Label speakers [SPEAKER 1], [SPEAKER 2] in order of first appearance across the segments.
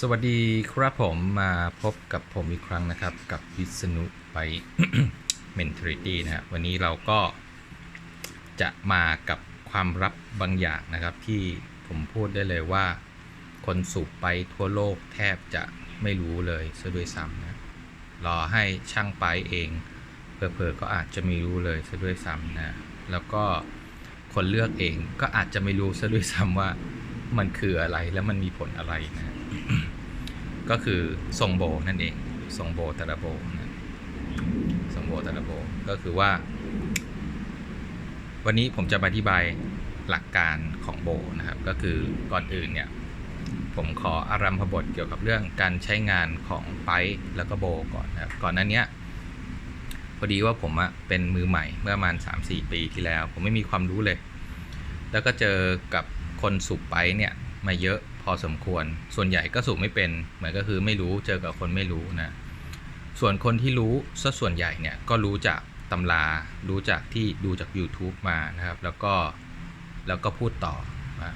[SPEAKER 1] สวัสดีครับผมมาพบกับผมอีกครั้งนะครับ กับวิษณุไป Mentality นะฮะวันนี้เราก็จะมากับความลับบางอย่างนะครับ ที่ผมพูดได้เลยว่า คนสูบไปทั่วโลกแทบจะไม่รู้เลยซะด้วยซ้ำนะรอให้ช่างไปเองเพอๆก็อาจจะไม่รู้เลยซะด้วยซ้ำนะแล้วก็คนเลือกเองก็อาจจะไม่รู้ซะด้วยซ้ำว่ามันคืออะไรและมันมีผลอะไรนะ ก็คือทรงโบนั่นเองทรงโบแต่ละโบนะทรงโบแต่ละโบก็คือว่า วันนี้ผมจะอธิบายหลักการของโบนะครับ ก็คือก่อนอื่นเนี่ยผมขออารัมพบทเกี่ยวกับเรื่องการใช้งานของไปแล้วก็โบก่อนนะครับก่อนหนั้นเนี้ยพอดีว่าผมอะเป็นมือใหม่เมื่อประมาณ 3-4 ปีที่แล้ว ผมไม่มีความรู้เลย แล้วก็เจอกับคนสูบไปเนี่ยมาเยอะ พอสมควร ส่วนใหญ่ก็สูบไม่เป็นเหมือนก็คือไม่รู้เจอกับคนไม่รู้นะส่วนคนที่รู้ซะส่วนใหญ่เนี่ยก็รู้จากตำรารู้จากที่ดูจาก YouTube มานะครับ แล้วก็แล้วก็พูดต่อนะ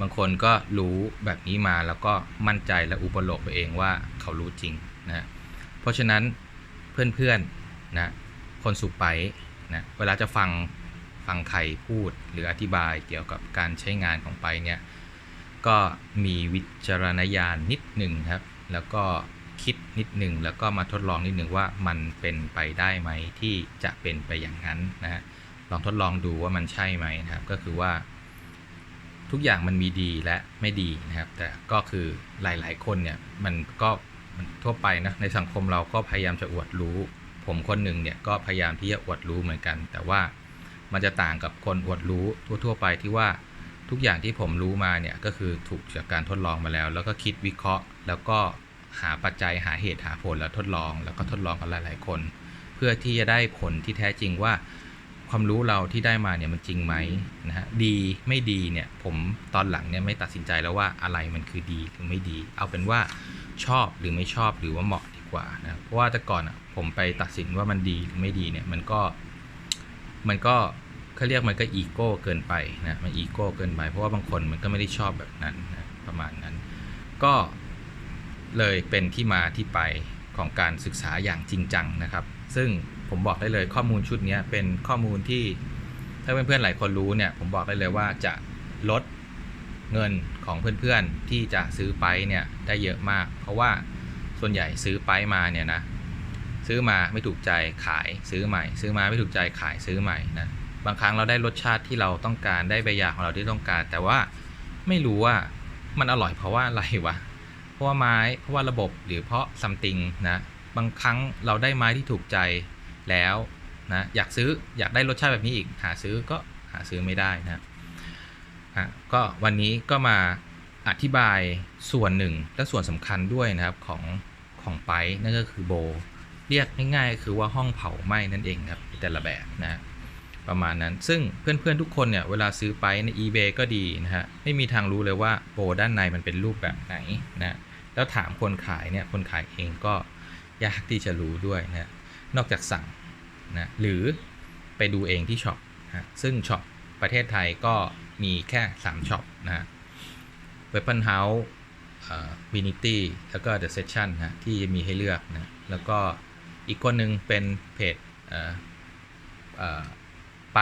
[SPEAKER 1] บางคนก็รู้แบบนี้มาแล้วก็มั่นใจและอุปโลกไปเองว่าเขารู้จริงนะเพราะฉะนั้นเพื่อนๆนะคนสูบไปนะเวลาจะฟังฟังใครพูดหรืออธิบายเกี่ยวกับการใช้งานของไปเนี่ย ก็มีวิจารณญาณนิดหนึ่งครับ แล้วก็คิดนิดหนึ่งแล้วก็มาทดลองนิดหนึ่งว่ามันเป็นไปได้ไหมที่จะเป็นไปอย่างนั้นนะฮะลองทดลองดูว่ามันใช่ไหมนะครับ ก็คือว่า ทุกอย่างมันมีดีและไม่ดีนะครับ แต่ก็คือหลาย ๆ คนเนี่ยมันก็มันทั่วไปนะในสังคมเราก็พยายามจะอวดรู้ ผมคนหนึ่งเนี่ยก็พยายามที่จะอวดรู้เหมือนกัน แต่ว่ามันจะต่างกับคนอวดรู้ทั่ว ๆ ไปที่ว่า ทุกอย่างที่ผมรู้มาเนี่ยก็คือถูกจากการทดลองมาแล้ว แล้วก็คิดวิเคราะห์ แล้วก็หาปัจจัยหาเหตุหาผลแล้วทดลอง แล้วก็ทดลองกันหลายๆคน เพื่อที่จะได้ผลที่แท้จริงว่า ความรู้เราที่ได้มาเนี่ยมันจริงไหมนะฮะดีไม่ดีเนี่ยผมตอนหลังเนี่ยไม่ตัดสินใจแล้วว่าอะไรมันคือดีหรือไม่ดี เอาเป็นว่าชอบหรือไม่ชอบหรือว่าเหมาะดีกว่านะเพราะว่าแต่ก่อนอะผมไปตัดสินว่ามันดีหรือไม่ดีเนี่ยมันก็มันก็ เขาเรียกมันก็อีโก้เกินไปนะมันอีโก้เกินไป เพราะว่าบางคนมันก็ไม่ได้ชอบแบบนั้นนะประมาณนั้น ก็เลยเป็นที่มาที่ไปของการศึกษาอย่างจริงจังนะครับ ซึ่งผมบอกได้เลยข้อมูลชุดนี้เป็นข้อมูลที่ถ้าเพื่อนๆหลายคนรู้เนี่ยผมบอกได้เลยว่าจะลดเงินของเพื่อนๆที่จะซื้อไปเนี่ยได้เยอะมาก เพราะว่าส่วนใหญ่ซื้อไปมาเนี่ยนะซื้อมาไม่ถูกใจขายซื้อใหม่ ซื้อมาไม่ถูกใจขายซื้อใหม่นะ บางครั้งเราได้รสชาติที่เราต้องการได้ใบยาของเราที่ต้องการ แต่ว่าไม่รู้ว่ามันอร่อยเพราะว่าอะไรวะ เพราะว่าไม้เพราะว่าระบบหรือเพราะซัมติงนะบางครั้งเราได้ไม้ที่ถูกใจแล้วนะอยากซื้ออยากได้รสชาติแบบนี้อีกหาซื้อก็หาซื้อไม่ได้นะอะก็วันนี้ก็มาอธิบายส่วนหนึ่งและส่วนสำคัญด้วยนะครับของของไปนั่นก็คือโบ เรียกง่ายๆ คือว่าห้องเผาไหม้นั่นเองครับแต่ละแบบนะ ประมาณนั้น ซึ่งเพื่อนๆทุกคนเนี่ย เวลาซื้อไปใน eBay ก็ดีนะฮะ ไม่มีทางรู้เลยว่าโบด้านในมันเป็นรูปแบบไหนนะแล้วถามคนขายเนี่ย คนขายเองก็ยากที่จะรู้ด้วยนะนอกจากสั่งนะหรือไปดูเองที่ช็อปนะซึ่งช็อปประเทศไทยก็มีแค่ 3ช็อปนะ Weapon House เอ่อ Vinity แล้วก็ The Session นะที่มีให้เลือกนะแล้วก็อีกคนหนึ่งเป็นเพจ ไป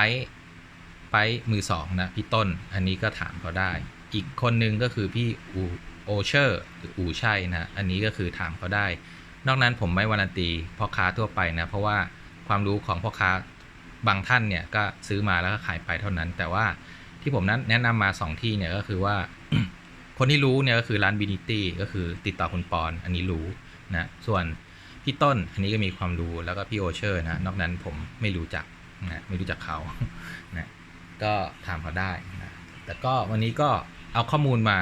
[SPEAKER 1] ไปมือสองนะพี่ต้น อันนี้ก็ถามเขาได้ อีกคนนึงก็คือพี่อูโอเชอร์หรืออูใช่นะ อันนี้ก็คือถามเขาได้ นอกนั้นผมไม่วารันตีพ่อค้าทั่วไปนะ เพราะว่าความรู้ของพ่อค้าบางท่านเนี่ยก็ซื้อมาแล้วก็ขายไปเท่านั้น แต่ว่าที่ผมนั้นแนะนำมา 2 ที่เนี่ยก็คือว่า คนที่รู้เนี่ยก็คือร้านบินิตี้ก็คือติดต่อคุณปอนอันนี้รู้นะส่วนพี่ต้นอันนี้ก็มีความรู้แล้วก็พี่โอเชอร์นะนอกนั้นผมไม่รู้จัก นะไม่รู้จักเขานะก็ถามเขาได้นะแต่ก็วันนี้ก็เอาข้อมูลมา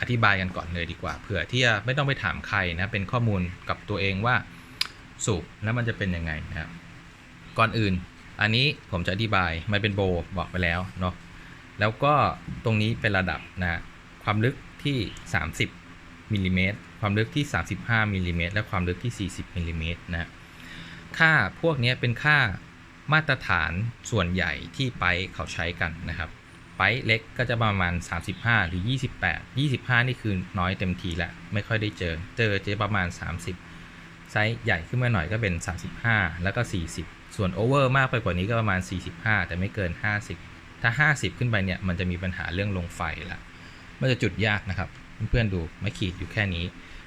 [SPEAKER 1] อธิบายกันก่อนเลยดีกว่าเผื่อที่จะไม่ต้องไปถามใครนะเป็นข้อมูลกับตัวเองว่าสูบแล้วมันจะเป็นยังไงนะครับก่อนอื่น อันนี้ผมจะอธิบายมันเป็นโบบอกไปแล้วเนาะแล้วก็ตรงนี้เป็นระดับนะความลึกที่ 30มิลลิเมตรความลึกที่ 35มิลลิเมตรและความลึกที่ 40มิลลิเมตรนะค่าพวกนี้เป็นค่า มาตรฐานส่วนใหญ่ที่ไปเขาใช้กันนะครับไปเล็กก็จะประมาณ 35 หรือ 28 25 นี่คือน้อยเต็มทีล้วไม่ค่อยได้เจอ เจอจะประมาณ 30 ไซส์ใหญ่ขึ้นมาหน่อยก็เป็น 35 แล้วก็ 40 ส่วนโอเวอร์มากไปกว่านี้ก็ประมาณ 45 แต่ไม่เกิน 50 ถ้า 50 ขึ้นไปเนี่ยมันจะมีปัญหาเรื่องลงไฟละมันจะจุดยากนะครับ เพื่อนๆดูไม่ขีดอยู่แค่นี้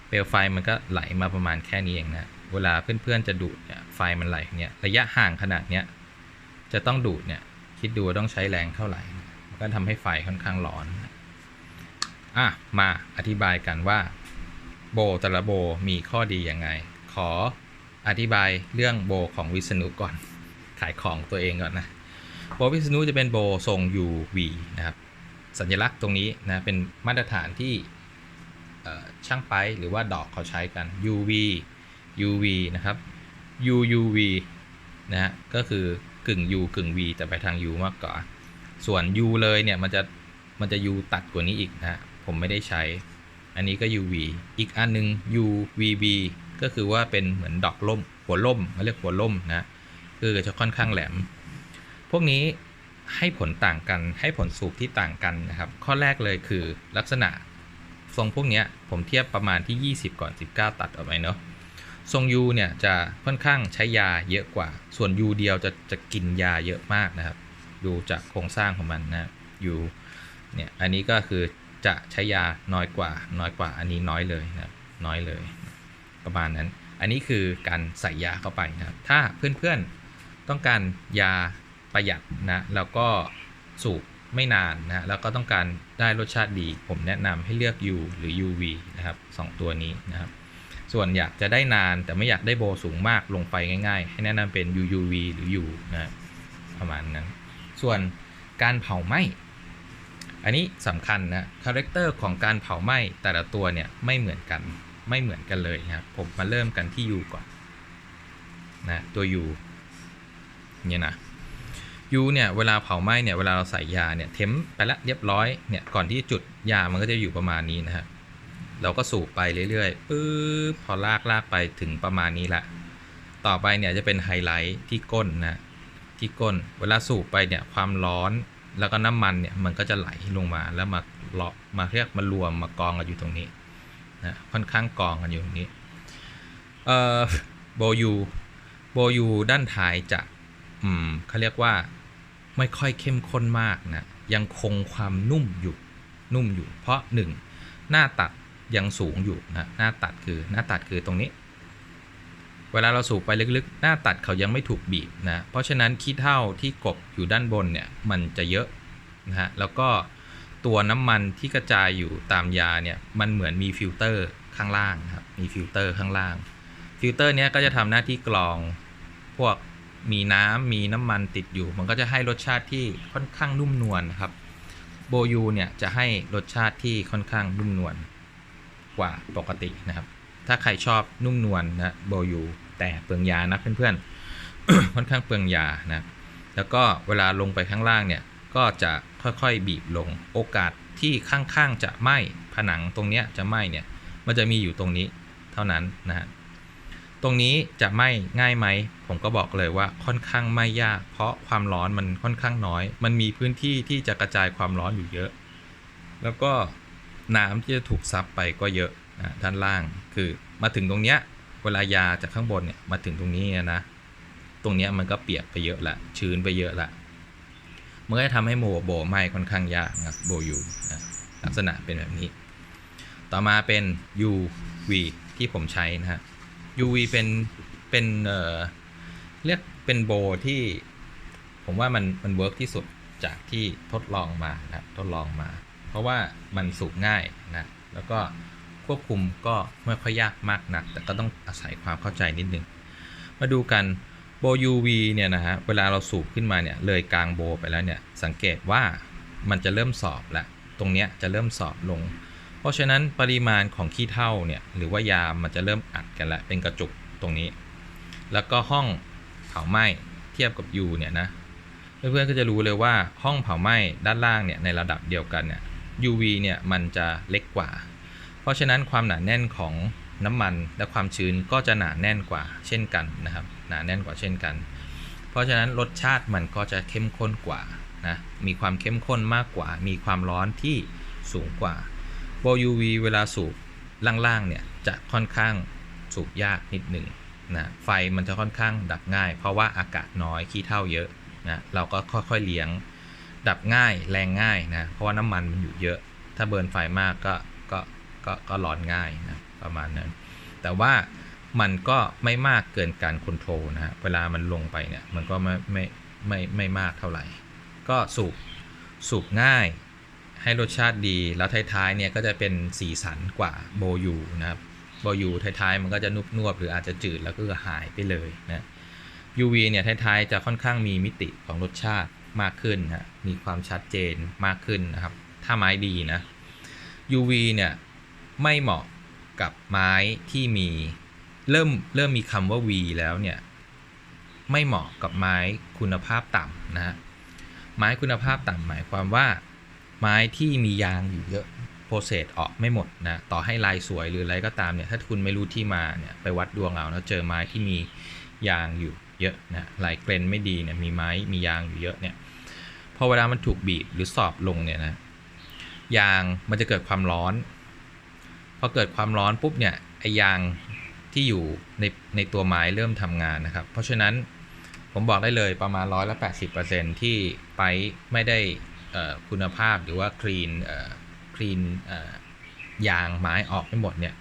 [SPEAKER 1] เปลวไฟมันก็ไหลมาประมาณแค่นี้เองนะ เวลาเพื่อนๆจะดูดเนี่ยไฟมันไหลเนี่ยระยะห่างขนาดเนี้ยจะต้องดูดเนี่ยคิดดูว่าต้องใช้แรงเท่าไหร่มันก็ทำให้ไฟค่อนข้างร้อนอะมาอธิบายกันว่า โบแต่ละโบมีข้อดียังไง ขออธิบายเรื่องโบของวิษณุก่อนขายของตัวเองก่อนนะโบวิษณุจะเป็นโบทรง UV นะครับสัญลักษณ์ตรงนี้นะเป็นมาตรฐานที่ช่างไปหรือว่าดอกเขาใช้กัน UV UV นะครับ UUV นะฮะก็คือกึ่ง U กึ่ง V แต่ไปทาง U มากกว่า ส่วน U เลยเนี่ยมันจะมันจะ U ตัดกว่านี้อีกนะฮะผมไม่ได้ใช้ อันนี้ก็ UV อีกอันนึง UVB ก็คือว่าเป็นเหมือนดอกล่ม หัวล่มเขาเรียกหัวล่มนะคือจะค่อนข้างแหลม พวกนี้ให้ผลต่างกันให้ผลสูบที่ต่างกันนะครับ ข้อแรกเลยคือลักษณะทรงพวกนี้ผมเทียบประมาณที่ 20 ก่อน 19 ตัดออกไปเนาะ ทรง U เนี่ยจะค่อนข้างใช้ยาเยอะกว่า ส่วน U เดียวจะจะกินยาเยอะมากนะครับ ดูจากโครงสร้างของมันนะ U เนี่ยอันนี้ก็คือจะใช้ยาน้อยกว่า น้อยกว่าอันนี้น้อยเลยนะน้อยเลยประมาณนั้น อันนี้คือการใส่ยาเข้าไปนะครับ ถ้าเพื่อนๆต้องการยาประหยัดนะแล้วก็สูบไม่นานนะแล้วก็ต้องการได้รสชาติดี ผมแนะนำให้เลือก U หรือ UV นะครับสองตัวนี้นะครับ ส่วนอยากจะได้นานแต่ไม่อยากได้โบสูงมากลงไฟง่ายๆ ให้แนะนำเป็น UUV หรือ U นะประมาณนั้น ส่วนการเผาไหม้อันนี้สำคัญนะคาแรคเตอร์ของการเผาไหม้แต่ละตัวเนี่ยไม่เหมือนกันไม่เหมือนกันเลยนะครับผมมาเริ่มกันที่ U ก่อนนะตัว U เนี่ยนะ U เนี่ยเวลาเผาไหม้เนี่ยเวลาเราใส่ยาเนี่ยเทมไปละเรียบร้อยเนี่ยก่อนที่จุดยามันก็จะอยู่ประมาณนี้นะครับ เราก็สูบไปเรื่อยๆปึ๊บพอลากลากไปถึงประมาณนี้ละ ต่อไปเนี่ยจะเป็นไฮไลท์ที่ก้นนะที่ก้น เวลาสูบไปเนี่ยความร้อนแล้วก็น้ำมันเนี่ยมันก็จะไหลลงมาแล้วมาเลาะมาเรียกมารวมมากองกันอยู่ตรงนี้นะค่อนข้างกองกันอยู่ตรงนี้เอ่อโบยูโบยูด้านท้ายจะอืมเขาเรียกว่าไม่ค่อยเข้มข้นมากนะยังคงความนุ่มอยู่นุ่มอยู่ เพราะหนึ่งหน้าตัด ยังสูงอยู่นะหน้าตัดคือหน้าตัดคือตรงนี้ เวลาเราสูบไปลึกๆ หน้าตัดเขายังไม่ถูกบีบนะเพราะฉะนั้นขี้เถ้าที่กบอยู่ด้านบนเนี่ยมันจะเยอะนะฮะแล้วก็ตัวน้ำมันที่กระจายอยู่ตามยาเนี่ยมันเหมือนมีฟิลเตอร์ข้างล่างครับมีฟิลเตอร์ข้างล่างฟิลเตอร์เนี้ยก็จะทำหน้าที่กรองพวกมีน้ำมีน้ำมันติดอยู่ มันก็จะให้รสชาติที่ค่อนข้างนุ่มนวลครับโบยูเนี่ยจะให้รสชาติที่ค่อนข้างนุ่มนวล กว่าปกตินะครับ ถ้าใครชอบนุ่มนวลนะโบยูแต่เปลืองยานะเพื่อนๆ ค่อนข้างเปลืองยานะแล้วก็เวลาลงไปข้างล่างเนี่ยก็จะค่อยๆบีบลงโอกาสที่ข้างๆจะไหม้ผนังตรงเนี้ยจะไหม้เนี่ยมันจะมีอยู่ตรงนี้เท่านั้นนะฮะตรงนี้จะไหม้ง่ายไหม ผมก็บอกเลยว่าค่อนข้างไม่ยาก เพราะความร้อนมันค่อนข้างน้อย มันมีพื้นที่ที่จะกระจายความร้อนอยู่เยอะ แล้วก็ น้ำที่จะถูกซับไปก็เยอะนะด้านล่างคือมาถึงตรงเนี้ยเวลายาจากข้างบนเนี่ยมาถึงตรงนี้นะตรงเนี้ยมันก็เปียกไปเยอะละชื้นไปเยอะละมันก็จะทำให้โมโบไหม้ค่อนข้างยากนะครับโบยูนะลักษณะเป็นแบบนี้ ต่อมาเป็น UV ที่ผมใช้นะฮะ UV เป็นเป็นเอ่อเรียกเป็นโบที่ผมว่ามันมันเวิร์กที่สุดจากที่ทดลองมานะทดลองมา เพราะว่ามันสูบง่ายนะแล้วก็ควบคุมก็ไม่ค่อยยากมากนัก แต่ก็ต้องอาศัยความเข้าใจนิดนึง มาดูกันโบ UV เนี่ยนะฮะเวลาเราสูบขึ้นมาเนี่ยเลยกลางโบไปแล้วเนี่ยสังเกตว่ามันจะเริ่มสอบแล้วตรงเนี้ยจะเริ่มสอบลง เพราะฉะนั้นปริมาณของขี้เถ้าเนี่ยหรือว่ายามันจะเริ่มอัดกันแล้วเป็นกระจุกตรงนี้ แล้วก็ห้องเผาไหม้เทียบกับ U เนี่ยนะเพื่อนๆก็จะรู้เลยว่าห้องเผาไหม้ด้านล่างเนี่ยในระดับเดียวกันเนี่ย UV เนี่ยมันจะเล็กกว่า เพราะฉะนั้นความหนาแน่นของน้ำมันและความชื้นก็จะหนาแน่นกว่าเช่นกันนะครับ หนาแน่นกว่าเช่นกัน เพราะฉะนั้นรสชาติมันก็จะเข้มข้นกว่านะมีความเข้มข้นมากกว่า มีความร้อนที่สูงกว่าโบ UV เวลาสูบล่างๆเนี่ยจะค่อนข้างสูบยากนิดหนึ่งนะไฟมันจะค่อนข้างดับง่าย เพราะว่าอากาศน้อยขี้เท่าเยอะนะเราก็ค่อยๆเลี้ยง ดับง่ายแรงง่ายนะเพราะว่าน้ำมันมันอยู่เยอะ ถ้าเบิร์นไฟมากก็ก็ก็ก็ร้อนง่ายนะประมาณนั้น แต่ว่ามันก็ไม่มากเกินการคอนโทรลนะฮะเวลามันลงไปเนี่ยมันก็ไม่ไม่ไม่ไม่มากเท่าไหร่ ก็สูบสูบง่ายให้รสชาติดีแล้วท้ายๆเนี่ยก็จะเป็นสีสันกว่าโบยูนะครับโบยูท้ายๆ มันก็จะนุบนวบหรืออาจจะจืดแล้วก็หายไปเลยนะ UV เนี่ยท้ายๆจะค่อนข้างมีมิติของรสชาติ มากขึ้นนะมีความชัดเจนมากขึ้นนะครับ ถ้าไม้ดีนะ UV เนี่ยไม่เหมาะกับไม้ที่มีเริ่มเริ่มมีคำว่า V แล้วเนี่ยไม่เหมาะกับไม้คุณภาพต่ำนะฮะไม้คุณภาพต่ำหมายความว่า ไม้ที่มียางอยู่เยอะโปรเซสออกไม่หมดนะต่อให้ลายสวยหรืออะไรก็ตามเนี่ยถ้าคุณไม่รู้ที่มาเนี่ยไปวัดดวงเอาแล้วเจอไม้ที่มียางอยู่ เยอะนะลายเกรนไม่ดีเนี่ยมีไม้มียางอยู่เยอะเนี่ยพอเวลามันถูกบีบหรือสอบลงเนี่ยนะยางมันจะเกิดความร้อน พอเกิดความร้อนปุ๊บเนี่ยไอยางที่อยู่ในในตัวไม้เริ่มทำงานนะครับ เพราะฉะนั้นผมบอกได้เลยประมาณร้อยละแปดสิบเปอร์เซ็นที่ไปไม่ได้คุณภาพหรือว่าคลีนคลีนยางไม้ออกไม่หมดเนี่ย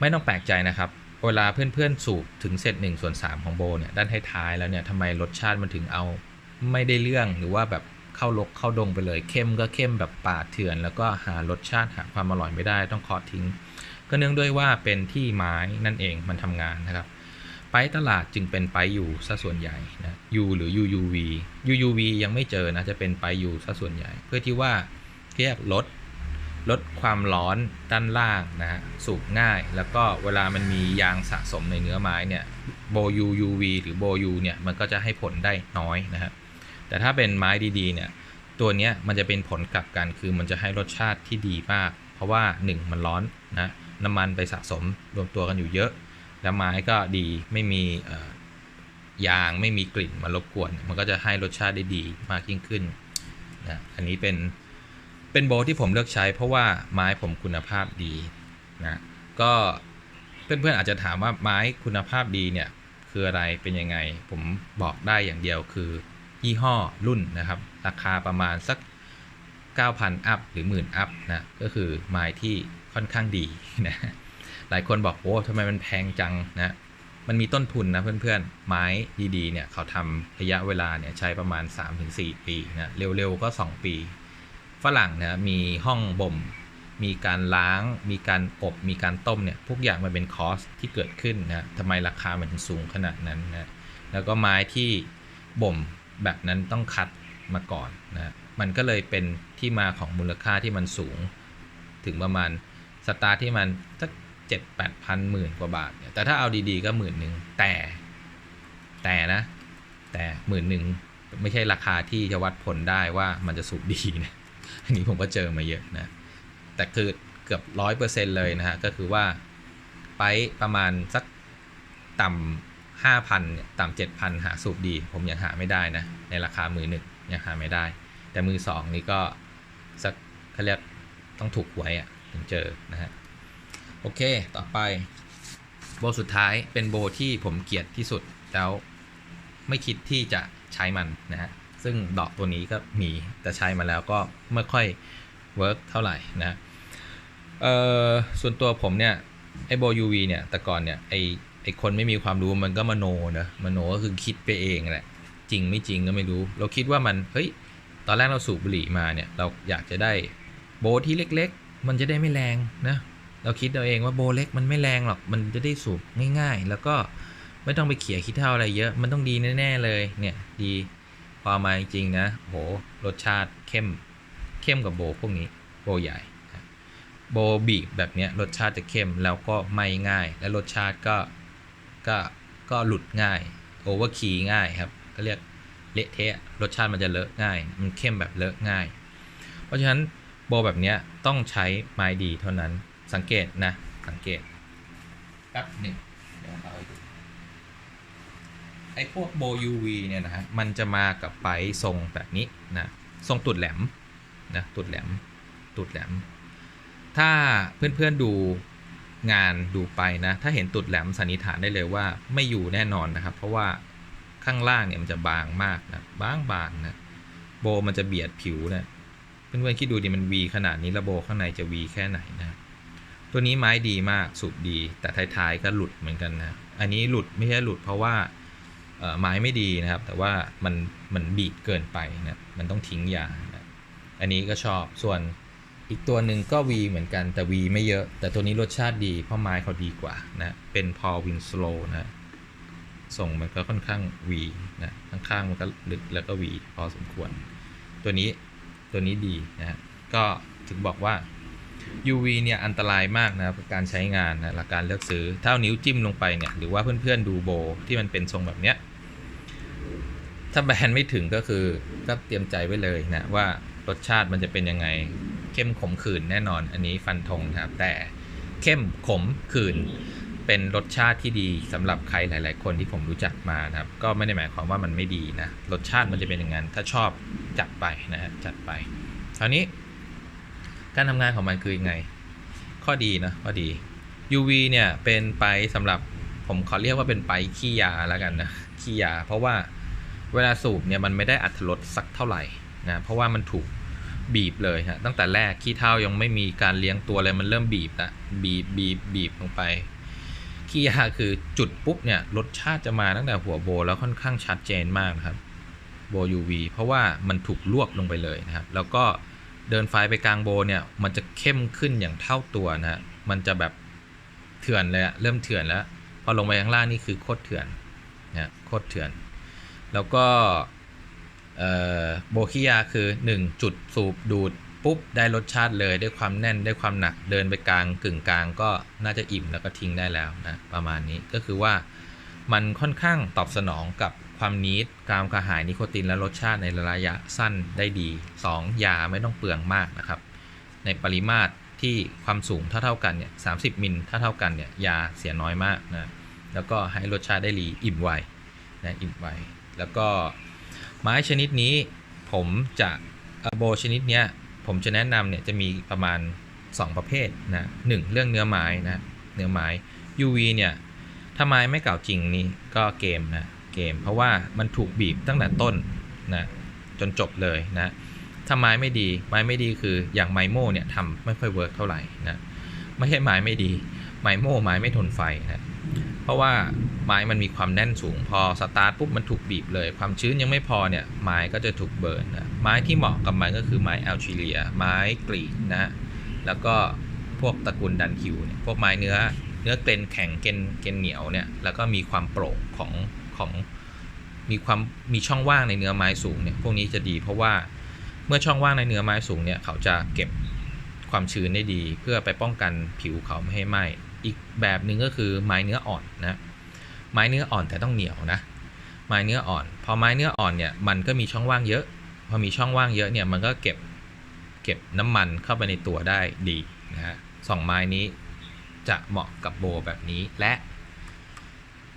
[SPEAKER 1] ไม่ต้องแปลกใจนะครับ เวลาเพื่อนๆสูบถึงเซตหนึ่งส่วนสามของโบเนี่ยด้านท้ายๆแล้วเนี่ยทำไมรสชาติมันถึงเอาไม่ได้เรื่องหรือว่าแบบเข้าลกเข้าดงไปเลยเข้มก็เข้มแบบป่าเถื่อน แล้วก็หารสชาติหาความอร่อยไม่ได้ต้องเคอทิ้ง ก็เนื่องด้วยว่าเป็นที่ไม้นั่นเองมันทำงานนะครับไปตลาดจึงเป็นไปอยู่ซะส่วนใหญ่นะ U หรือ UUV UUV ยังไม่เจอนะจะเป็นไปอยู่ซะส่วนใหญ่ เพื่อที่ว่าเรียกลด ลดความร้อนด้านล่างนะฮะสูบง่าย แล้วก็เวลามันมียางสะสมในเนื้อไม้เนี่ยโบ UUV หรือโบ U เนี่ยมันก็จะให้ผลได้น้อยนะฮะแต่ถ้าเป็นไม้ดีๆเนี่ยตัวเนี้ยมันจะเป็นผลกลับกันคือมันจะให้รสชาติที่ดีมาก เพราะว่า 1 มันร้อนนะน้ำมันไปสะสมรวมตัวกันอยู่เยอะ แล้วไม้ก็ดีไม่มียางไม่มีกลิ่นมารบกวน มันก็จะให้รสชาติได้ดีมากยิ่งขึ้นนะอันนี้เป็น เป็นโบที่ผมเลือกใช้ เพราะว่าไม้ผมคุณภาพดีนะก็เพื่อนๆอาจจะถามว่าไม้คุณภาพดีเนี่ยคืออะไรเป็นยังไง ผมบอกได้อย่างเดียวคือ ยี่ห้อรุ่นนะครับ ราคาประมาณสัก 9,000 อัพหรือหมื่นอัพนะก็คือไม้ที่ค่อนข้างดีนะหลายคนบอกโอ้ทำไมมันแพงจังนะมันมีต้นทุนนะเพื่อนๆ ไม้ดีๆเนี่ยเขาทำระยะเวลาเนี่ยใช้ประมาณ 3-4 ปีนะเร็วๆก็ 2 ปี ฝรั่งนะมีห้องบ่ม มีการล้าง มีการอบ มีการต้มเนี่ยพวกอย่างมันเป็นคอสที่เกิดขึ้นนะทำไมราคามันถึงสูงขนาดนั้นนะแล้วก็ไม้ที่บ่มแบบนั้นต้องคัดมาก่อนนะมันก็เลยเป็นที่มาของมูลค่าที่มันสูง ถึงประมาณสตาร์ทที่มันสักเจ็ดแปดพันหมื่นกว่าบาทเนี่ยแต่ถ้าเอาดีๆก็หมื่นหนึ่งแต่แต่นะ แต่หมื่นหนึ่งไม่ใช่ราคาที่จะวัดผลได้ว่ามันจะสูบดีนะ อันนี้ผมก็เจอมาเยอะนะ แต่คือเกือบร้อยเปอร์เซ็นเลยนะฮะ ก็คือว่าไปประมาณสักต่ำห้าพันต่ำเจ็ดพันหาสูบดี ผมยังหาไม่ได้นะ ในราคามือหนึ่งยังหาไม่ได้ แต่มือสองนี่ก็สักเขาเรียกต้องถูกหวยอะ่ะถึงเจอนะฮะ โอเค ต่อไปโบสุดท้ายเป็นโบที่ผมเกลียดที่สุดแล้วไม่คิดที่จะใช้มันนะฮะ ซึ่งดอกตัวนี้ก็มีแต่ใช้มาแล้วก็ไม่ค่อยเวิร์กเท่าไหร่นะเอ่อส่วนตัวผมเนี่ยไอโบ UV เนี่ยแต่ก่อนเนี่ยไอไอคนไม่มีความรู้มันก็มโนนะมโนก็คือคิดไปเองแหละจริงไม่จริงก็ไม่รู้ เราคิดว่ามันเฮ้ยตอนแรกเราสูบบุหรี่มาเนี่ยเราอยากจะได้โบที่เล็ก ๆ มันจะได้ไม่แรงนะเราคิดเอาเองว่าโบเล็กมันไม่แรงหรอกมันจะได้สูบง่าย ๆ แล้วก็ไม่ต้องไปเขี่ยขี้เท่าอะไรเยอะมันต้องดีแน่ๆเลยเนี่ยดี พอมาจริงๆนะโหรสชาติเข้มเข้มกับโบพวกนี้โบใหญ่โบบีบแบบเนี้ยรสชาติจะเข้มแล้วก็ไม่ง่าย และรสชาติก็ก็ก็หลุดง่ายโอเวอร์คีง่ายครับก็เรียกเละเทะรสชาติมันจะเลอะง่าย มันเข้มแบบเลอะง่าย เพราะฉะนั้นโบแบบเนี้ยต้องใช้ไม้ดีเท่านั้นสังเกตนะสังเกตแป๊บหนึ่งเดี๋ยวเราให้ดู ไอ้พวกโบ UV เนี่ยนะฮะมันจะมากับไปทรงแบบนี้นะทรงตุดแหลมนะตุดแหลมตุดแหลม ถ้าเพื่อนๆดูงานดูไปนะถ้าเห็นตุดแหลมสันนิษฐานได้เลยว่าไม่อยู่แน่นอนนะครับ เพราะว่าข้างล่างเนี่ยมันจะบางมากนะบางบางนะโบมันจะเบียดผิวนะเพื่อนๆคิดดูดิมัน V ขนาดนี้แล้วโบข้างในจะ V แค่ไหนนะตัวนี้ไม้ดีมากสูบดี แต่ท้ายๆก็หลุดเหมือนกันนะอันนี้หลุดไม่ใช่หลุดเพราะว่า ไม้ไม่ดีนะครับ แต่ว่ามันมันบีบเกินไปนะมันต้องทิ้งยานะอันนี้ก็ชอบส่วนอีกตัวหนึ่งก็ V เหมือนกันแต่ V ไม่เยอะ แต่ตัวนี้รสชาติดีเพราะไม้เขาดีกว่านะเป็นพอวินสโลนะส่งมันก็ค่อนข้าง V นะข้างๆมันก็ลึกแล้วก็ V พอสมควร ตัวนี้ตัวนี้ดีนะก็ถึงบอกว่า UV เนี่ยอันตรายมากนะครับการใช้งานนะหลักการเลือกซื้อถ้าเอานิ้วจิ้มลงไปเนี่ยหรือว่าเพื่อนๆดูโบที่มันเป็นทรงแบบเนี้ย ถ้าแบรนด์ไม่ถึงก็คือก็เตรียมใจไว้เลยนะว่ารสชาติมันจะเป็นยังไง เข้มขมขื่นแน่นอน อันนี้ฟันธงนะครับ แต่เข้มขมขื่นเป็นรสชาติที่ดีสำหรับใครหลาย ๆ คนที่ผมรู้จักมานะครับ ก็ไม่ได้หมายความว่ามันไม่ดีนะรสชาติมันจะเป็นอย่างนั้น ถ้าชอบจัดไปนะฮะจัดไปคราวนี้การทำงานของมันคือยังไง ข้อดีนะข้อดี UV เนี่ยเป็นไปสำหรับผมขอเรียกว่าเป็นไปขี้ยาแล้วกันนะขี้ยา เพราะว่า เวลาสูบเนี่ยมันไม่ได้อัตรสสักเท่าไหร่นะเพราะว่ามันถูกบีบเลยฮะตั้งแต่แรกขี้เท่ายังไม่มีการเลี้ยงตัวเลยมันเริ่มบีบละบีบบีบบีบลงไปขี้ยาคือจุดปุ๊บเนี่ยรสชาติจะมาตั้งแต่หัวโบแล้วค่อนข้างชัดเจนมากนะครับโบ UV เพราะว่ามันถูกลวกลงไปเลยนะครับ แล้วก็เดินไฟไปกลางโบเนี่ยมันจะเข้มขึ้นอย่างเท่าตัวนะฮะมันจะแบบเถื่อนเลยอะเริ่มเถื่อนแล้วพอลงไปข้างล่างนี่คือโคตรเถื่อนนะโคตรเถื่อน แล้วก็โบคิยาคือ 1 จุดสูบดูดปุ๊บได้รสชาติเลยได้ความแน่นได้ความหนักเดินไปกลางกึ่งกลางก็น่าจะอิ่มแล้วก็ทิ้งได้แล้วนะประมาณนี้ก็คือว่ามันค่อนข้างตอบสนองกับความนิดการกระหายนิโคตินและรสชาติในระยะสั้นได้ดี 2 ยาไม่ต้องเปลืองมากนะครับ ในปริมาตรที่ความสูงเท่าๆกันเนี่ยสามิบมิลถ้าเท่ากันเนี่ยยาเสียน้อยมากนะแล้วก็ให้รสชาติได้ดีอิ่มไวนะอิ่มไว แล้วก็ไม้ชนิดนี้ผมจะอโบชนิดเนี้ยผมจะแนะนำเนี่ยจะมีประมาณ 2 ประเภทนะหนึ่งเรื่องเนื้อไม้นะเนื้อไม้ UV เนี่ยถ้าไม้ไม่เก่าจริงนี่ก็เกมนะเกม เพราะว่ามันถูกบีบตั้งแต่ต้นนะจนจบเลยนะถ้าไม้ไม่ดีไม้ไม่ดีคืออย่างไมโมเนี่ยทำไม่ค่อยเวิร์กเท่าไหร่นะไม่ใช่ไม้ไม่ดีไมโมไม้ไม่ทนไฟนะ เพราะว่าไม้มันมีความแน่นสูงพอสตาร์ทปุ๊บมันถูกบีบเลย ความชื้นยังไม่พอเนี่ยไม้ก็จะถูกเบิร์นนะไม้ที่เหมาะกับมันก็คือไม้แอลชิเลีย ไม้กรีดนะแล้วก็พวกตระกูลดันคิวเนี่ยพวกไม้เนื้อเนื้อเกรนแข็งเกรนเกรนเหนียวเนี่ยแล้วก็มีความโปร่งของของมีความมีช่องว่างในเนื้อไม้สูงเนี่ยพวกนี้จะดี เพราะว่าเมื่อช่องว่างในเนื้อไม้สูงเนี่ยเขาจะเก็บความชื้นได้ดี เพื่อไปป้องกันผิวเขาไม่ให้ไหม้ อีกแบบหนึ่งก็คือไม้เนื้ออ่อนนะไม้เนื้ออ่อนแต่ต้องเหนียวนะ ไม้เนื้ออ่อน พอไม้เนื้ออ่อนเนี่ยมันก็มีช่องว่างเยอะ พอมีช่องว่างเยอะเนี่ยมันก็เก็บเก็บน้ำมันเข้าไปในตัวได้ดีนะฮะสองไม้นี้จะเหมาะกับโบแบบนี้และ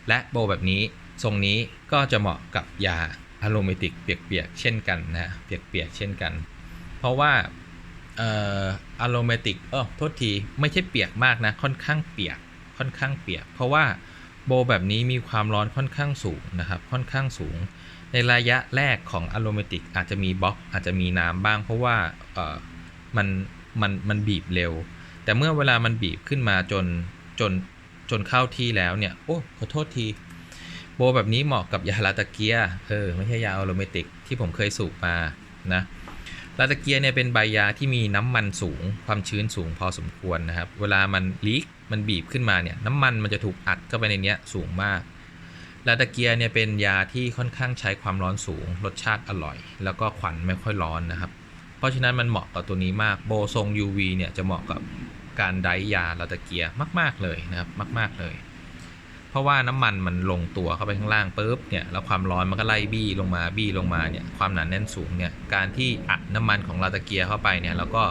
[SPEAKER 1] และโบแบบนี้ทรงนี้ก็จะเหมาะกับยาอะโรเมติกเปียกๆเช่นกันนะเปียกๆเช่นกัน เพราะว่า เอ่ออะโรเมติกเออโทษที ไม่ใช่เปียกมากนะ ค่อนข้างเปียก ค่อนข้างเปียก เพราะว่าโบแบบนี้มีความร้อนค่อนข้างสูงนะครับ ค่อนข้างสูง ในระยะแรกของอะโรเมติกอาจจะมีบล็อกอาจจะมีน้ำบ้าง เพราะว่าเออมันมันมันบีบเร็ว แต่เมื่อเวลามันบีบขึ้นมาจนจนจนเข้าที่แล้วเนี่ย โอ้ขอโทษที โบแบบนี้เหมาะกับยาลาตะเกียเออไม่ใช่ยาอะโรเมติกที่ผมเคยสูบมานะ ลาตะเกียเนี่ยเป็นใบยาที่มีน้ำมันสูง ความชื้นสูงพอสมควรนะครับ เวลามันลีกมันบีบขึ้นมาเนี่ยน้ำมันมันจะถูกอัดเข้าไปในเนี้ยสูงมาก ลาตะเกียเนี่ยเป็นยาที่ค่อนข้างใช้ความร้อนสูง รสชาติอร่อย แล้วก็ควันไม่ค่อยร้อนนะครับ เพราะฉะนั้นมันเหมาะกับตัวนี้มาก โบทรง UV เนี่ยจะเหมาะกับการไดยาลาตะเกียมาก ๆเลยนะครับ มาก ๆเลย ราะว่าน้ำมันมันลงตัวเข้าไปข้างล่างปุ๊บเนี่ยแล้วความร้อนมันก็ไล่บี้ลงมาบี้ลงมาเนี่ยความหนาแน่นสูงเนี่ยการที่อัดน้ำมันของลาตะเกียเข้าไปเนี่ยแล้วก็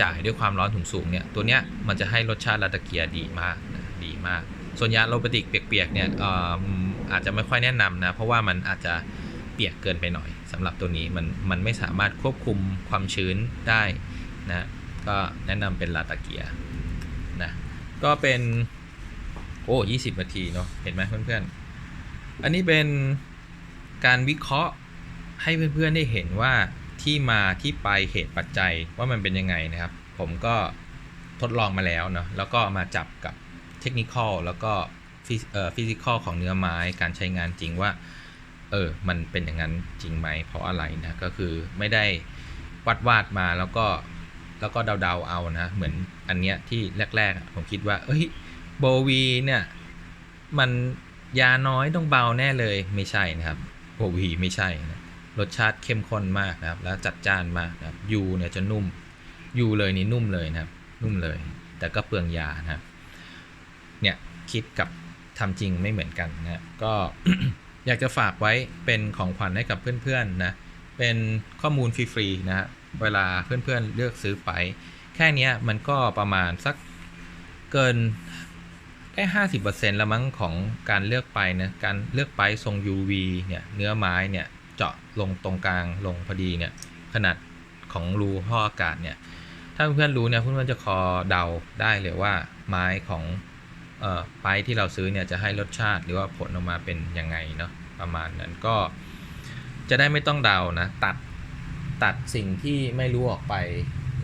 [SPEAKER 1] จ่ายด้วยความร้อนถุงสูงเนี่ยตัวเนี้ยมันจะให้รสชาติลาตะเกียดีมากดีมาก ส่วนยาโรบติกเปียกๆเนี่ยอออาจจะไม่ค่อยแนะนำนะเพราะว่ามันอาจจะเปียกเกินไปหน่อยสำหรับตัวนี้มันมันไม่สามารถควบคุมความชื้นได้นะก็แนะนำเป็นลาตาเกียนะก็เป็น โอ้ยี่สิบนาทีเนาะเห็นไหมเพื่อนๆ อันนี้เป็นการวิเคราะห์ให้เพื่อนๆได้เห็นว่าที่มาที่ไปเหตุปัจจัยว่ามันเป็นยังไงนะครับ ผมก็ทดลองมาแล้วเนาะแล้วก็มาจับกับเทคนิคอลแล้วก็ฟิสิกอลของเนื้อไม้การใช้งานจริงว่า เออ มันเป็นอย่างนั้นจริงไหมเพราะอะไรนะก็คือไม่ได้วาดวาดมาแล้วก็แล้วก็เดาๆเอานะ เหมือนอันเนี้ยที่แรก ๆ ผมคิดว่า เอ้ย โบวีเนี่ย มันยาน้อยต้องเบาแน่เลยไม่ใช่นะครับโบวีไม่ใช่นะรสชาติเข้มข้นมากนะครับ แล้วจัดจ้านมากนะครับยูเนี่ยจะนุ่มยูเลยนี่นุ่มเลยนะครับ นุ่มเลย แต่ก็เปลืองยานะครับเนี่ยคิดกับทำจริงไม่เหมือนกันนะก็อยากจะฝากไว้เป็นของขวัญให้กับเพื่อนๆนะเป็นข้อมูลฟรีๆนะฮะเวลาเพื่อนๆเลือกซื้อไป แค่นี้มันก็ประมาณสักเกิน แค่ห้าสิบเปอร์เซ็นต์ละมั้งของการเลือกไปนะการเลือกไปทรง UV เนี่ยเนื้อไม้เนี่ยเจาะลงตรงกลางลงพอดีเนี่ยขนาดของรูท่ออากาศเนี่ยถ้าเพื่อนรู้เนี่ยเพื่อนจะคอเดาได้เลยว่าไม้ของเอ่อไปที่เราซื้อเนี่ยจะให้รสชาติหรือว่าผลออกมาเป็นยังไงเนาะประมาณนั้นก็จะได้ไม่ต้องเดานะตัดตัดสิ่งที่ไม่รู้ออกไป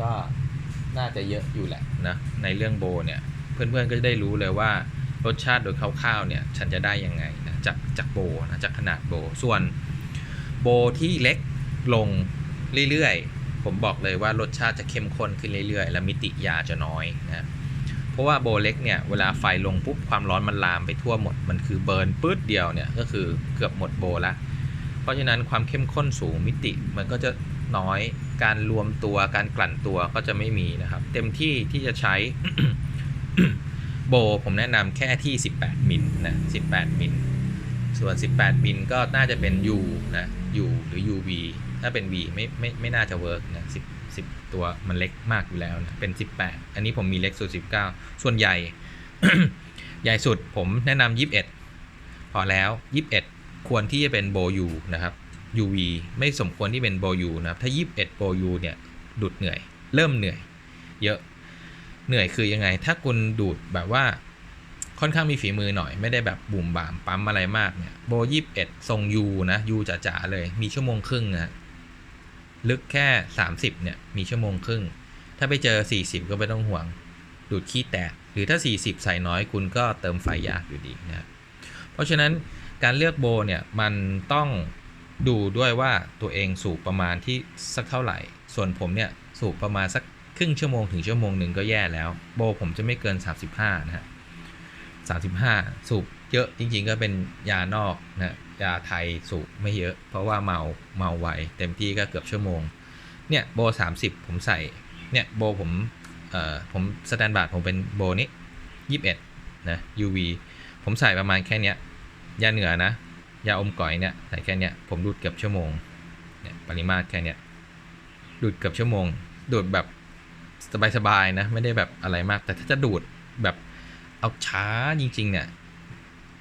[SPEAKER 1] ก็น่าจะเยอะอยู่แหละนะในเรื่องโบเนี่ย เพื่อนๆก็จะได้รู้เลยว่ารสชาติโดยคร่าวๆเนี่ยฉันจะได้ยังไงนะจากจากโบนะจากขนาดโบ ส่วนโบที่เล็กลงเรื่อยๆ ผมบอกเลยว่ารสชาติจะเข้มข้นขึ้นเรื่อยๆ และมิติยาจะน้อยนะเพราะว่าโบเล็กเนี่ยเวลาไฟลงปุ๊บความร้อนมันลามไปทั่วหมด มันคือเบิร์นปื๊ดเดียวเนี่ยก็คือเกือบหมดโบละเพราะฉะนั้นความเข้มข้นสูงมิติมันก็จะน้อยการรวมตัวการกลั่นตัวก็จะไม่มีนะครับ เต็มที่ที่จะใช้ โบผมแนะนำแค่ที่ 18 มิลนะ18 มิล ส่วน 18 มิลก็น่าจะเป็น U นะ U หรือ UV ถ้าเป็น V ไม่ไม่ไม่น่าจะเวิร์กนะ10 10 ตัวมันเล็กมากอยู่แล้วนะ เป็น 18 อันนี้ผมมีเล็กสุด 19 ส่วนใหญ่ ใหญ่สุดผมแนะนำ21 พอแล้ว 21 ควรที่จะเป็นโบยูนะครับ UV ไม่สมควรที่เป็นโบยูนะครับ ถ้า 21โบยูเนี่ยดูดเหนื่อย เริ่มเหนื่อย เยอะ เหนื่อยคือยังไง ถ้าคุณดูดแบบว่าค่อนข้างมีฝีมือหน่อยไม่ได้แบบบุ่มบามปั๊มอะไรมากเนี่ยโบ21ทรงยูนะยูจ๋าๆเลย มีชั่วโมงครึ่งนะลึกแค่ 30เนี่ยมีชั่วโมงครึ่ง ถ้าไปเจอ 40 ก็ไม่ต้องห่วง ดูดขี้แตก หรือถ้า 40 ใส่น้อยคุณก็เติมไฟยากอยู่ดีนะเพราะฉะนั้นการเลือกโบเนี่ยมันต้องดูด้วยว่าตัวเองสูบประมาณที่สักเท่าไหร่ ส่วนผมเนี่ยสูบประมาณสัก ครึ่งชั่วโมงถึงชั่วโมงหนึ่งก็แย่แล้ว โบผมจะไม่เกิน 35 นะฮะ35 สูบเยอะจริงๆก็เป็นยานอกนะยาไทยสูบไม่เยอะ เพราะว่าเมาเมาไวเต็มที่ก็เกือบชั่วโมง เนี่ยโบ 30 ผมใส่ เนี่ยโบผมเอ่อผมสแตนดาร์ดผมเป็นโบนี้ 21 นะ UV ผมใส่ประมาณแค่เนี้ยยาเหนือนะ ยาอมก่อยเนี่ยใส่แค่เนี้ยผมดูดเกือบชั่วโมงเนี่ยปริมาตรแค่เนี้ยดูดเกือบชั่วโมงดูดแบบ สบายๆนะ ไม่ได้แบบอะไรมาก แต่ถ้าจะดูดแบบเอาช้าจริง ๆ เนี่ย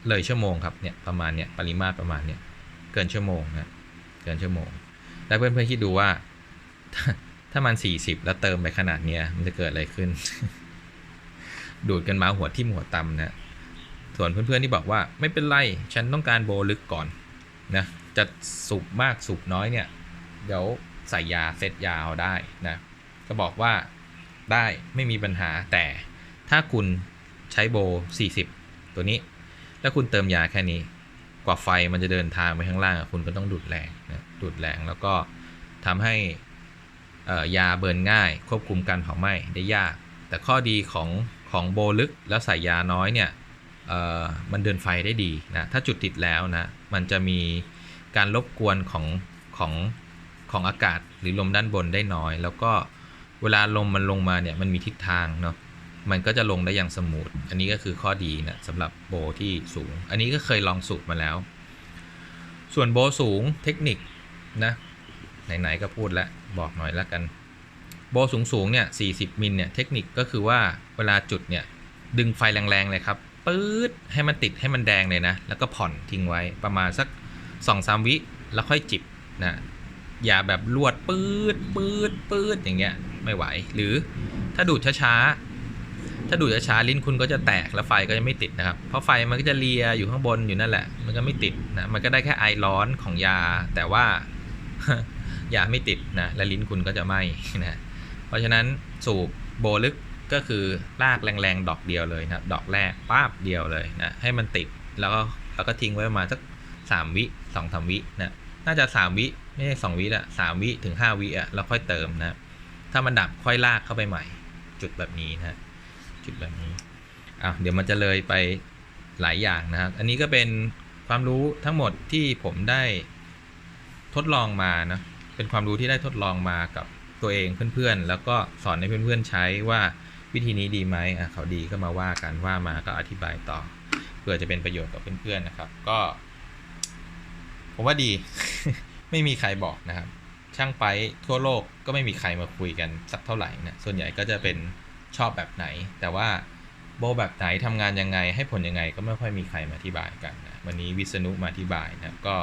[SPEAKER 1] เลยชั่วโมงครับเนี่ยประมาณเนี่ยปริมาตรประมาณเนี่ยเกินชั่วโมงนะเกินชั่วโมง แล้วเพื่อนๆคิดดูว่าถ้าถ้ามัน 40 แล้วเติมไปขนาดเนี้ยมันจะเกิดอะไรขึ้น ดูดกันมาหัวทิ่มหัวตำนะส่วนเพื่อนๆที่บอกว่าไม่เป็นไร ฉันต้องการโบลึกก่อนนะจะสูบมากสูบน้อยเนี่ย เดี๋ยวใส่ยาเซตยาเอาได้นะ ก็บอกว่า ได้ไม่มีปัญหาแต่ถ้าคุณใช้โบ 40 ตัวนี้ แล้วคุณเติมยาแค่นี้ กว่าไฟมันจะเดินทางไปข้างล่าง คุณก็ต้องดูดแรงนะดูดแรงแล้วก็ทำให้ยาเบิร์นง่าย ควบคุมการเผาไหม้ได้ยาก แต่ข้อดีของของโบลึกแล้วใส่ยาน้อยเนี่ยมันเดินไฟได้ดีนะถ้าจุดติดแล้วนะมันจะมีการรบกวนของของของอากาศหรือลมด้านบนได้น้อย แล้วก็ เวลาลมมันลงมาเนี่ยมันมีทิศทางเนาะมันก็จะลงได้อย่างสมูท อันนี้ก็คือข้อดีนะสำหรับโบที่สูง อันนี้ก็เคยลองสูตรมาแล้ว ส่วนโบสูงเทคนิคนะไหนๆก็พูดแล้วบอกหน่อยแล้วกัน โบสูงสูงเนี่ย40 มิลเนี่ยเทคนิคก็คือว่าเวลาจุดเนี่ยดึงไฟแรงๆเลยครับปื๊ดให้มันติดให้มันแดงเลยนะ แล้วก็ผ่อนทิ้งไว้ประมาณสักสองสามวิแล้วค่อยจิบนะอย่าแบบลวดปื๊ดปื๊ดปื๊ดอย่างเงี้ย ไม่ไหว หรือถ้าดูดช้าๆ ถ้าดูดช้าๆลิ้นคุณก็จะแตกแล้วไฟก็จะไม่ติดนะครับ เพราะไฟมันก็จะเลียอยู่ข้างบนอยู่นั่นแหละ มันก็ไม่ติดนะมันก็ได้แค่ไอร้อนของยา แต่ว่ายาไม่ติดนะและลิ้นคุณก็จะไหม้นะเพราะฉะนั้นสูบโบลึกก็คือลากแรงๆ ดอกเดียวเลยนะดอกแรกป้าบเดียวเลยนะให้มันติดแล้วก็แล้วก็ทิ้งไว้ประมาณสักสามวิสองสามวินะน่าจะสามวิไม่ใช่สองวิละสามวิถึงห้าวิอะแล้วค่อยเติมนะ ถ้ามันดับค่อยลากเข้าไปใหม่ จุดแบบนี้นะจุดแบบนี้อะเดี๋ยวมันจะเลยไปหลายอย่างนะครับ อันนี้ก็เป็นความรู้ทั้งหมดที่ผมได้ทดลองมานะเป็นความรู้ที่ได้ทดลองมากับตัวเองเพื่อนๆ แล้วก็สอนให้เพื่อนๆใช้ว่าวิธีนี้ดีไหมอะเขาดีก็มาว่ากันว่ามาก็อธิบายต่อเพื่อจะเป็นประโยชน์กับเพื่อนๆนะครับ ก็ ผมว่าดี ไม่มีใครบอกนะครับ ช่างไปทั่วโลกก็ไม่มีใครมาคุยกันสักเท่าไหร่นะส่วนใหญ่ก็จะเป็นชอบแบบไหน แต่ว่าโบแบบไหนทำงานยังไงให้ผลยังไงก็ไม่ค่อยมีใครมาอธิบายกันนะวันนี้วิษณุมาอธิบายนะก็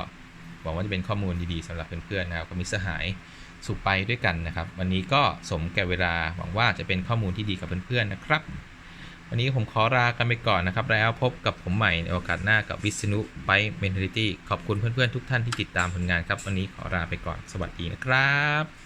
[SPEAKER 1] หวังว่าจะเป็นข้อมูลดีๆสำหรับเพื่อนๆนะครับก็มีสหายสุขไปด้วยกันนะครับ วันนี้ก็สมแก่เวลาหวังว่าจะเป็นข้อมูลที่ดีกับเพื่อนๆนะครับ วันนี้ผมขอลากันไปก่อนนะครับ แล้วพบกับผมใหม่ในโอกาสหน้ากับวิษณุไบเมนเทลิตี้ขอบคุณเพื่อนๆทุกท่านที่ติดตามผลงานครับ วันนี้ขอลาไปก่อนสวัสดีนะครับ